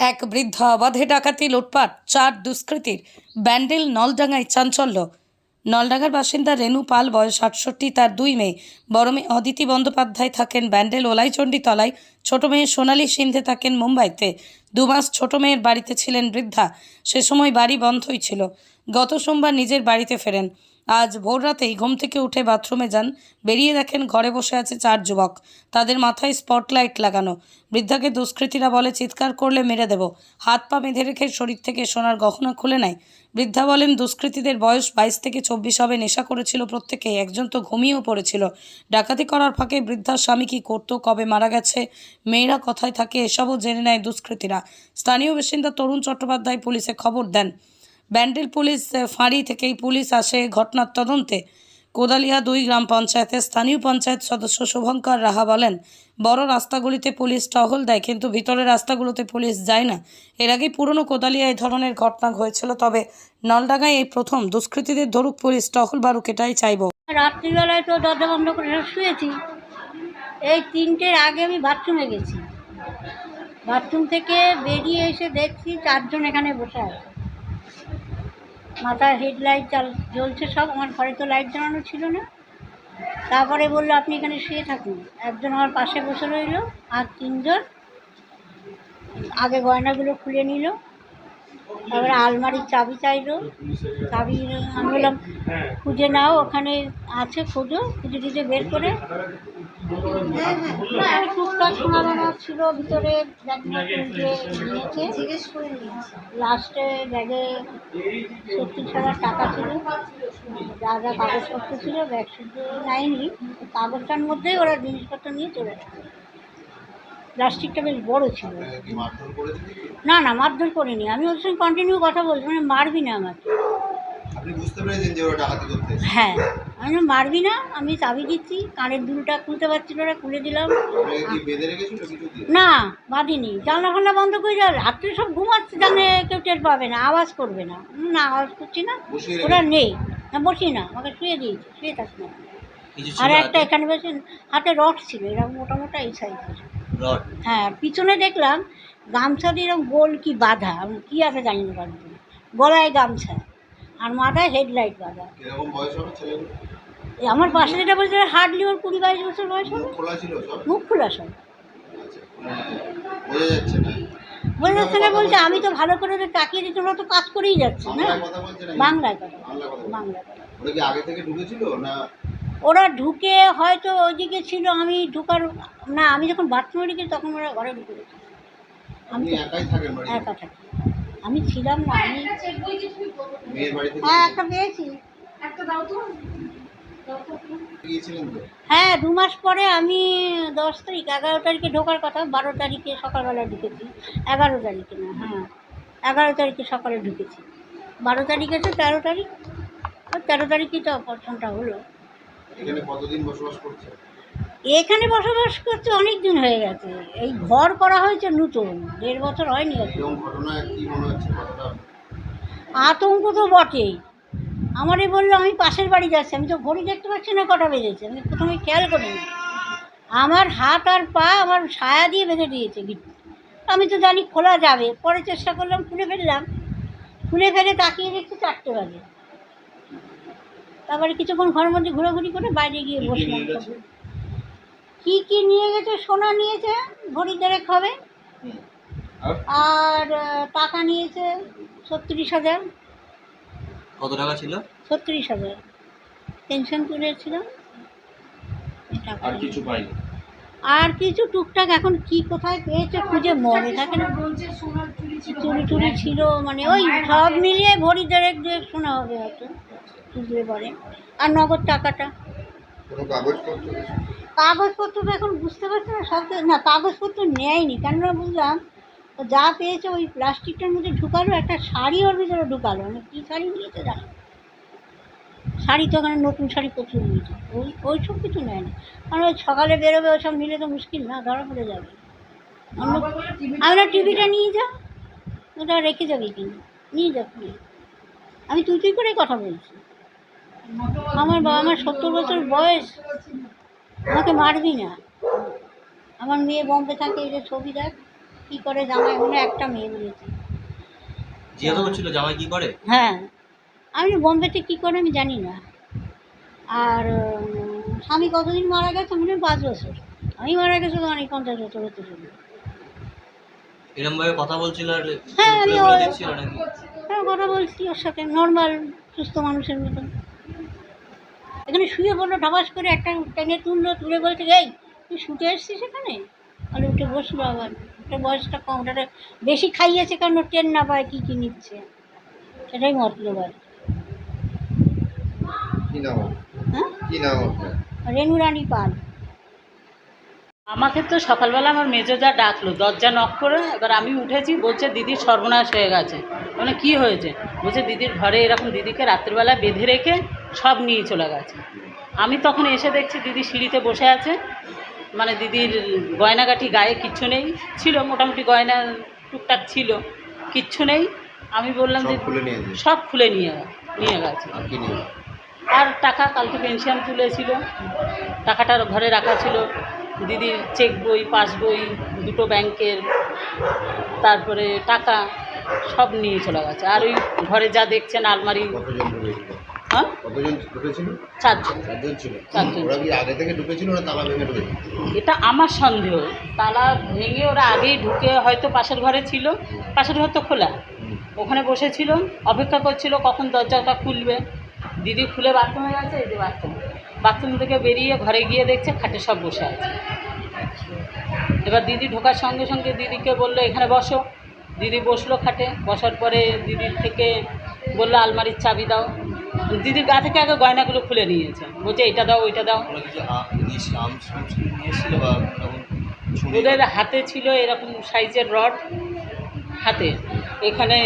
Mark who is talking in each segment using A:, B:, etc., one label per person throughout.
A: এক বৃদ্ধ অবাধে ডাকাতি লুটপাট, চার দুষ্কৃতীর, ব্যান্ডেল নলডাঙ্গায় চাঞ্চল্য। নলডাঙ্গার বাসিন্দা রেণু পাল, বয়স আটষট্টি, তার দুই মেয়ে। বড় মেয়ে অদিতি বন্দ্যোপাধ্যায় থাকেন ব্যান্ডেল ওলাইচণ্ডী তলায়। ছোট মেয়ে সোনালী সিন্ধে থাকেন মুম্বাইতে। দু মাস ছোট মেয়ের বাড়িতে ছিলেন বৃদ্ধা। সে সময় বাড়ি বন্ধই ছিল। গত সোমবার নিজের বাড়িতে ফেরেন। আজ ভোর রাতেই ঘুম থেকে উঠে বাথরুমে যান। বেরিয়ে দেখেন ঘরে বসে আছে চার যুবক। তাদের মাথায় স্পটলাইট লাগানো। বৃদ্ধাকে দুষ্কৃতীরা বলে, চিৎকার করলে মেরে দেব। হাত পা বেঁধে রেখে শরীর থেকে সোনার গহনা খুলে নেয় বৃদ্ধা বলেন, দুষ্কৃতীদের বয়স বাইশ থেকে চব্বিশ হবে, নেশা করেছিল প্রত্যেকে, একজন তো ঘুমিয়েও পড়েছিল। ডাকাতি করার ফাঁকে বৃদ্ধার স্বামী কী করতো, কবে মারা গেছে, মেয়েরা কথায় থাকে, এসবও জেনে নেয় দুষ্কৃতীরা। স্থানীয় বাসিন্দা তরুণ চট্টোপাধ্যায় পুলিশে খবর দেন। ব্যান্ডেল পুলিশ ফাঁড়ি থেকেই পুলিশ আসে ঘটনার তদন্তে। কোদালিয়া দুই গ্রাম পঞ্চায়েতের স্থানীয় পঞ্চায়েত সদস্য শুভঙ্কর রাহা বলেন, বড় রাস্তাগুলিতে পুলিশ টহল দেয়, কিন্তু ভিতরের রাস্তাগুলোতে পুলিশ যায় না। এর আগে পুরনো কোদালিয়া এই ধরনের ঘটনা হয়েছিল, তবে নলডাঙ্গায় এই প্রথম। দুষ্কৃতীদের ধরুক পুলিশ, টহল বারুক এটাই চাইব।
B: রাত্রিবেলায় তো দরজা বন্ধ করে শুয়েছি। এই তিনটের আগে আমি বাথরুমে গেছি। বাথরুম থেকে বেরিয়ে এসে দেখছি চারজন এখানে বসে আছে। মাথায় হেডলাইট চাল জ্বলছে সব, আমার ঘরে তো লাইট জ্বালানো ছিল না। তারপরে বলল, আপনি এখানে শুয়ে থাকুন। একজন আমার পাশে বসে রইল, আর তিনজন আগে গয়নাগুলো খুলে নিল, তারপরে আলমারির চাবি চাইলো। চাবি আমি বললাম, খুঁজে নাও, ওখানে আছে, খোঁজো, খুঁজে টুজে বের করে ছিল ভিতরে লাস্টে ব্যাগে সত্তর হাজার টাকা ছিল। যা যা কাগজপত্র ছিল ব্যাগ শুধু নেয়নি। কাগজটার মধ্যেই ওরা জিনিসপত্র নিয়ে চলে গেছে প্লাস্টিকটা বেশ বড় ছিল। না না মারধর করিনি। আমি ওর সঙ্গে কন্টিনিউ কথা বলছি মানে মারবি না আমাকে।
C: আপনি বুঝতে পেরেছেন যে ওরা ডাকাতি করতে
B: হ্যাঁ। আমি বললাম, মারবি না? আমি চাবি দিচ্ছি। কানের দুলটা খুলতে পারছিল না খুলে দিলাম।
C: আপনাকে কি বেঁধে রেখেছিল কিছু দিয়ে?
B: না বাঁধিনি। জানলা ফান্না বন্ধ করে যাও রাত্রে সব ঘুমাচ্ছে জানে কেউ টের পাবে না আওয়াজ করবে না। না আওয়াজ করছি না।
C: বসিয়ে
B: ওরা নেই। না বসি না আমাকে শুয়ে দিয়েছে শুয়ে থাক না
D: কিছু
B: আর একটা এখানে বসে হাতে রড ছিল এরকম মোটা মোটা এই সাইজের
D: রড?
B: হ্যাঁ আর পিছনে দেখলাম গামছা দিয়ে এরকম গোল কি বাঁধা আমি কী আছে জানি না বাঁধতে গলায় গামছা। আর মাথায় হেডলাইট বাঁধা।
C: কীরকম বয়স হবে ছেলেগুলো?
B: এই আমার পাশে যেটা বলছে হার্ডলি ওর কুড়ি বাইশ বছর বয়স হবে।
C: মুখ খোলা ছিল সব?
B: মুখ খোলা সব।
C: আচ্ছা মানে বোঝা যাচ্ছে না।
B: বলে যাচ্ছে না বলছে আমি তো ভালো করে ওদের তাকিয়ে দিচ্ছি ওরা তো কাজ করেই যাচ্ছে না?
C: বাংলায় কথা
B: বাংলায় কথা
C: ওরা আগে থেকে ঢুকেছিল না?
B: ওরা ঢুকে হয়তো ওইদিকে ছিল আমি ঢুকার না আমি যখন বাথরুমে ঢুকি তখন ওরা ঘরে ঢুকে আমি
C: একাই
B: থাকি। আমি ছিলাম না আমি
C: বাড়ি থেকে
B: হ্যাঁ একটা পেয়েছি হ্যাঁ দু মাস পরে আমি দশ তারিখ এগারো তারিখে ঢোকার কথা বারো তারিখে সকালবেলা ঢুকেছি। এগারো তারিখে না হ্যাঁ এগারো তারিখে সকালে ঢুকেছি। বারো তারিখ আছে তেরো তারিখ। আর তেরো তারিখই তো অপারেশনটা হলো।
C: এখানে কতদিন বসবাস করছে
B: এখানে বসবাস করতে অনেক দিন হয়ে গেছে। এই ঘর করা হয়েছে নতুন দেড় বছর হয়নি আতঙ্ক তো বটেই। আমারই বলল আমি পাশের বাড়ি যাচ্ছি। আমি তো ঘড়ি দেখতে পাচ্ছি না কটা বেজেছে। আমি প্রথমে খেয়াল করিনি। আমার হাত আর পা আমার ছায়া দিয়ে বেঁধে দিয়েছে আমি তো জানি খোলা যাবে। পরে চেষ্টা করলাম খুলে ফেললাম। খুলে ফেলে তাকিয়ে দেখছি চারটে বাজে। তারপরে কিছুক্ষণ ঘরের মধ্যে ঘোরাঘুরি করে বাইরে গিয়ে বসলাম। কী কী নিয়ে গেছে সোনা নিয়েছে ভরি দেড়েক হবে। আর? টাকা নিয়েছে ছত্রিশ হাজার।
D: কত টাকা ছিল?
B: ছত্রিশ হাজার। পেনশন টাকা
D: আর কিছু পাইনি।
B: আর কিছু টুকটাক এখন কি কোথায় পেয়েছে খুঁজে মনে থাকে না। চুরি টুরি ছিল মানে ওই সব মিলিয়ে ভরি দেড়েক দেড়েক শোনা হবে হয়তো। বুঝতে পারে। আর নগদ টাকাটা।
C: কাগজপত্র
B: তো এখন বুঝতে পারছি না, সব না, কাগজপত্র নেয়নি। কেননা বুঝলাম, যা পেয়েছে ওই প্লাস্টিকটার মধ্যে ঢুকালো, একটা শাড়ি ওর ভিতরে ঢুকালো। মানে কী শাড়ি নিয়েছে জানো শাড়ি তো ওখানে নতুন শাড়ি প্রচুর নিয়েছে। ওই ওই সব কিছু নেয় না কারণ ওই সকালে বেরোবে, ওসব নিলে তো মুশকিল না, ধরা পড়ে যাবে। অন্য- আমি না টিভিটা নিয়ে যা, ওটা রেখে যাবে কিনা নিয়ে যা তুই। আমি তুই তুই করে কথা বলছি। আমার বাবা আমার সত্তর বছর বয়স। আমাকে মারবি না। আমার মেয়ে বম্বে থাকে এই যে ছবি দেখ কী করে জামাই মনে একটা মেয়ে বলেছে।
D: জিজ্ঞাসা করছিল জামাই কি করে?
B: হ্যাঁ। আমি বোম্বেতে কী করে আমি জানি না। আর স্বামী কতদিন মারা গেছে? মনে পাঁচ বছর। আমি মারা গেছে তো অনেক পঞ্চাশ বছর হতে
D: ভাবে কথা বলছিল আর
B: হ্যাঁ, আমি হ্যাঁ কথা বলছি ওর সাথে। নর্মাল সুস্থ মানুষের মতন। এখানে শুয়ে পড়ল ঢাবাস করে একটা টেনে তুললো তুলে বলছে এই তুই শুতে এসছিস এখানে? তাহলে উঠে বসল আবার। ওটা বয়সটা কম ওটা বেশি খাইয়েছে কারণ টেন না পায় কী কী নিচ্ছে। সেটাই মতলব আর? হ্যাঁ? রেণু রানী পাল।
E: আমাকে তো সকালবেলা আমার মেজো যা ডাকলো দরজা নক করে এবার আমি উঠেছি বলছে দিদির সর্বনাশ হয়ে গেছে। মানে কি হয়েছে? বলছে দিদির ঘরে এরকম দিদিকে রাত্রিবেলা বেঁধে রেখে সব নিয়ে চলে গেছে। আমি তখন এসে দেখছি দিদি সিঁড়িতে বসে আছে। মানে দিদির গয়নাগাঠি গায়ে কিচ্ছু নেই। ছিল মোটামুটি গয়না টুকটাক ছিল। কিচ্ছু নেই। আমি বললাম যে
C: সব খুলে নিয়ে
E: নিয়ে গেছে।
C: আর
E: টাকা কালকে পেনশন তুলেছিল। টাকাটার ঘরে রাখা ছিল। দিদির চেক বই পাস বই দুটো ব্যাংকের তারপরে টাকা সব নিয়ে চলে গেছে। আর ওই ঘরে যা দেখছেন আলমারি হ্যাঁ?
C: কতজন ঢুকেছিল?
E: চারজন।
C: চারজন ছিল।
E: চারজন।
C: ওরা কি আগে থেকে ঢুকেছিল না তালা ভেঙে ঢুকেছিল?
E: এটা আমার সন্দেহ। তালা ভেঙে ওরা আগেই ঢুকে হয়তো পাশের ঘরে ছিল। পাশের ঘর তো খোলা। ওখানে বসেছিল অপেক্ষা করছিল কখন দরজাটা খুলবে। দিদি খুলে বাথরুমে গেছে এই যে বাথরুম বাথরুম থেকে বেরিয়ে ঘরে গিয়ে দেখছে খাটে সব বসে আছে। এবার দিদি ঢোকার সঙ্গে সঙ্গে দিদিকে বলল এখানে বসো। দিদি বসল খাটে। বসার পরে দিদির থেকে বলল আলমারির চাবি দাও। দিদির গা থেকে আগে গয়নাগুলো খুলে নিয়েছে। বলছে এটা দাও ওইটা দাও। ওদের হাতে ছিল এরকম সাইজের রড হাতে। এখানে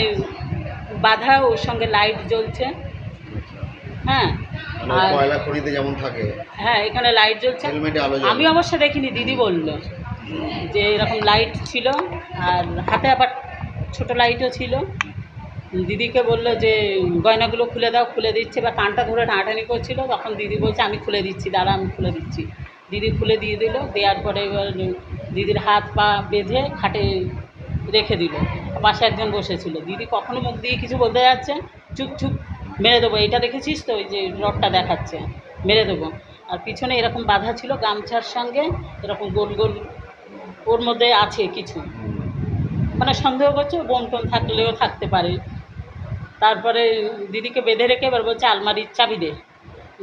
E: বাধা ওর সঙ্গে লাইট জ্বলছে। হ্যাঁ
C: মানে
E: আর
C: যেমন থাকে।
E: হ্যাঁ এখানে লাইট জ্বলছে। আমি অবশ্য দেখিনি দিদি বলল যে এরকম লাইট ছিল আর হাতে আবার ছোট লাইটও ছিল। দিদিকে বলল যে, গয়নাগুলো খুলে দাও, খুলে দিচ্ছে, বা কানটা ধরে টানাটানি করছিল, তখন দিদি বলছে, আমি খুলে দিচ্ছি, দাঁড়া, আমি খুলে দিচ্ছি। দিদি খুলে দিয়ে দিল, দেওয়ার পরে এবার দিদির হাত, পা বেঁধে খাটে রেখে দিল। পাশে একজন বসেছিল। দিদি কখনো মুখ দিয়ে কিছু বলতে যাচ্ছে? চুপ চুপ, মেরে দেবো। এটা দেখেছিস তো? ওই যে রডটা দেখাচ্ছে। মেরে দেবো। আর পিছনে এরকম বাঁধা ছিল গামছার সঙ্গে, এরকম গোল গোল, ওর মধ্যে আছে কিছু। মানে সন্দেহ করছে বোম টোম থাকলেও থাকতে পারে। তারপরে দিদিকে বেঁধে রেখে এবার বলছে আলমারির চাবি দে।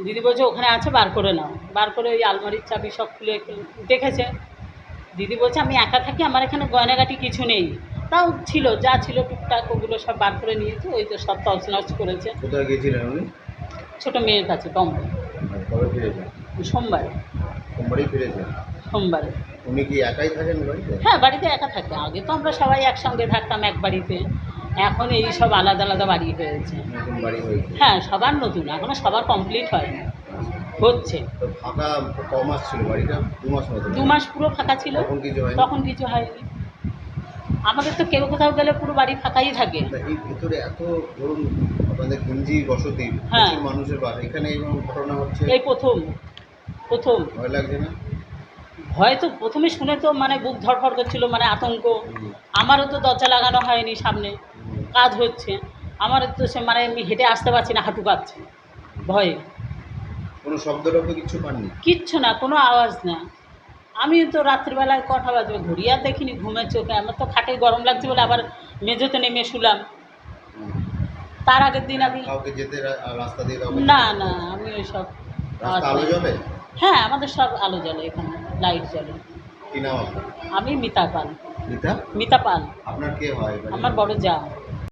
E: দিদি বলছে ওখানে আছে বার করে নাও। বার করে ওই আলমারির চাবি সব খুলে দেখেছে। দিদি বলছে আমি একা থাকি আমার এখানে গয়নাগাটি কিছু নেই। তাও ছিল যা ছিল টুকটাক ওগুলো সব বার করে নিয়েছে ওই তো সব তছনছ করেছে।
C: কোথায় গিয়েছিলেন উনি?
E: ছোটো মেয়ের কাছে
C: কবে ফিরেছেন?
E: সোমবারে।
C: সোমবারই ফিরেছেন?
E: সোমবারে।
C: উনি কি একাই থাকেন বাড়িতে?
E: হ্যাঁ বাড়িতে একা থাকে। আগে তো আমরা সবাই একসঙ্গে থাকতাম এক বাড়িতে। এখন এই সব আলাদা আলাদা বাড়ি হয়েছে। হ্যাঁ সবার নতুন এখনও সবার কমপ্লিট হয়নি হচ্ছে।
C: দু মাস
E: পুরো ফাঁকা ছিল।
C: তখন কিছু হয়নি?
E: তখন কিছু হয়নি। আমাদের তো কেউ কোথাও গেলে পুরো বাড়ি ফাঁকাই থাকে।
C: এই ভিতরে এত ধরুন আপনাদের গেঞ্জি বসতি
E: হ্যাঁ।
C: মানুষের বাস। এখানে ঘটনা হচ্ছে?
E: এই প্রথম প্রথম।
C: ভয় লাগছে না?
E: ভয় তো প্রথমে শুনে তো মানে বুক ধরফর করছিল মানে আতঙ্ক। আমারও তো দরজা লাগানো হয়নি সামনে। কাজ হচ্ছে আমার তো সে মানে আমি হেঁটে আসতে পারছি না হাঁটু কাঁপছে ভয়ে।
C: কোনো শব্দ টব্দ কিছু পাননি?
E: কিচ্ছু না কোনো আওয়াজ না। আমি তো রাত্রিবেলায় কটা বাজবে ঘুরি আর দেখিনি ঘুমের চোখে। আমার তো খাটে গরম লাগছে বলে আবার মেঝেতে নেমে শুলাম। তার আগের দিন আমি
C: কাউকে যেতে রাস্তা দিয়ে
E: না না আমি ওই সব
C: আলো জ্বলে?
E: হ্যাঁ আমাদের সব আলো জ্বলে এখানে লাইট জ্বলে।
C: কি নাম
E: আমি মিতা পাল।
C: মিতা?
E: মিতা পাল।
C: আপনার কে হয়?
E: আমার বড় যা।